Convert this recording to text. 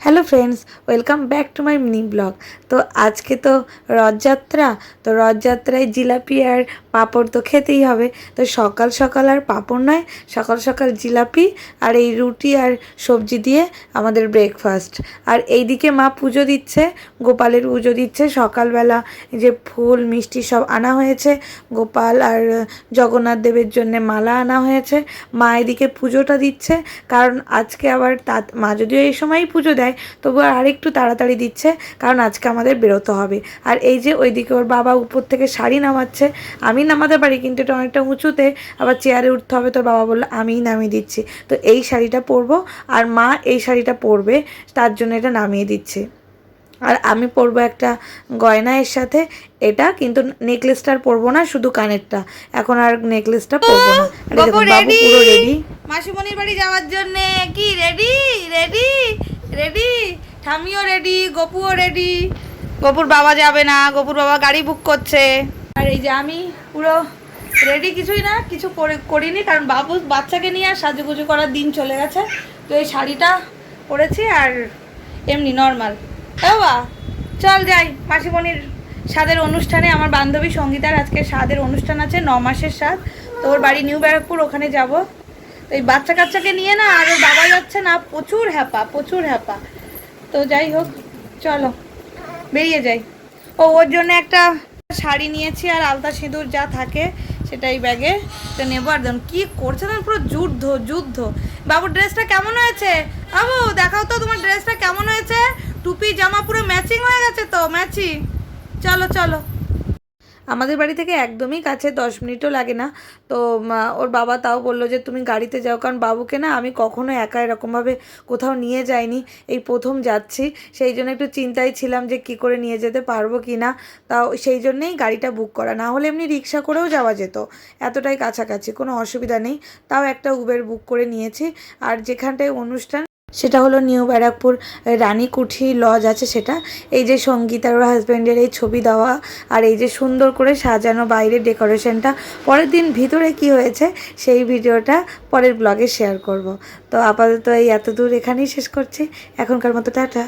Hello friends welcome back to my mini blog তো আজকে তো রথযাত্রা, তো রথযাত্রায় জিলাপি আর পাঁপড় তো খেতেই হবে। তো সকাল সকাল আর পাঁপড় নয়, সকাল সকাল জিলাপি আর এই রুটি আর সবজি দিয়ে আমাদের ব্রেকফাস্ট আর এইদিকে মা পুজো দিচ্ছে, গোপালের পুজো দিচ্ছে। সকালবেলা যে ফুল, মিষ্টি সব আনা হয়েছে। গোপাল আর জগন্নাথ দেবের জন্য মালা আনা হয়েছে। মা এদিকে পুজোটা দিচ্ছে। কারণ আজকে আবার তা মা যদিও এই সময়ই পুজো দেয় তবু আর একটু তাড়াতাড়ি দিচ্ছে কারণ আজকে আমাদের বেরোতে হবে। আর এই যে ওইদিকে ওর বাবা উপর থেকে শাড়ি নামাচ্ছে আমি নামাতে পারি কিন্তু এটা অনেকটা উঁচুতে আবার চেয়ারে উঠতে হবে তোর বাবা বলল আমিই নামিয়ে দিচ্ছি। তো এই শাড়িটা পরবো আর মা এই শাড়িটা পরবে তার জন্য এটা নামিয়ে দিচ্ছে। আর আমি পরবো একটা গয়না এর সাথে এটা কিন্তু নেকলেসটা আর পরবো না শুধু কানেরটা। এখন আর নেকলেসটা পরবো না। বাবু পুরো রেডি মাসিমণির বাড়ি যাওয়ার জন্য কি রেডি ঠামিও রেডি গপুও রেডি গপুর বাবা যাবে না, গপুর বাবা গাড়ি বুক করছে। আর এই যে আমি, পুরো রেডি কিছুই না, কিছু করে- করিনি, কারণ বাবু বাচ্চাকে নিয়ে আর সাজুগুজু করার দিন চলে গেছে। তো এই শাড়িটা পরেছি আর এমনি নর্মাল বাবা, চল যাই, মাসিমণির স্বাদের অনুষ্ঠানে, আমার বান্ধবী সঙ্গীতার আজকে স্বাদের অনুষ্ঠান আছে, ন মাসের স্বাদ তো ওর বাড়ি নিউ ব্যারাকপুর ওখানে যাব। তো এই বাচ্চা কাচ্চাকে নিয়ে না, আর ওর বাবা যাচ্ছে না, প্রচুর হ্যাপা প্রচুর হ্যাপা। তো যাই হোক, চলো, বেরিয়ে যাই। ও, ওর জন্য একটা শাড়ি নিয়েছি আর আলতা সিঁদুর যা থাকে সেটাই ব্যাগে তো নেব আর দেখুন কী করছে না পুরো যুদ্ধ যুদ্ধ। বাবুর ড্রেসটা কেমন হয়েছে? বাবু, দেখাও তো তোমার ড্রেসটা কেমন হয়েছে। টুপি, জামা পুরো ম্যাচিং হয়ে গেছে তো ম্যাচিং চলো চলো। আমাদের বাড়ি থেকে একদমই কাছে দশ মিনিটও লাগে না। তো ওর বাবা তাও বলল যে, তুমি গাড়িতে যাও, কারণ বাবুকে না আমি কখনো একা এরকমভাবে কোথাও নিয়ে যাইনি। এই প্রথম যাচ্ছি। সেই জন্য একটু চিন্তায় ছিলাম যে, কি করে নিয়ে যেতে পারব কি না। তাও সেই জন্যেই গাড়িটা বুক করা। না হলে এমনি রিক্সা করেও যাওয়া যেত। এতটাই কাছাকাছি, কোনো অসুবিধা নেই। তাও একটা উবের বুক করে নিয়েছি। আর যেখানটায় অনুষ্ঠান সেটা হলো নিউ ব্যারাকপুর রানী কুঠি লজ আছে সেটা। এই যে সংগীত আর হাজব্যান্ডের এই ছবি দেওয়া আর এই যে সুন্দর করে সাজানো বাইরের ডেকোরেশনটা পরের দিন ভিতরে কি হয়েছে সেই ভিডিওটা পরের ব্লগে শেয়ার করব। তো আপাতত এই এত দূর এখানেই শেষ করছি। এখনকার মতো টাটা।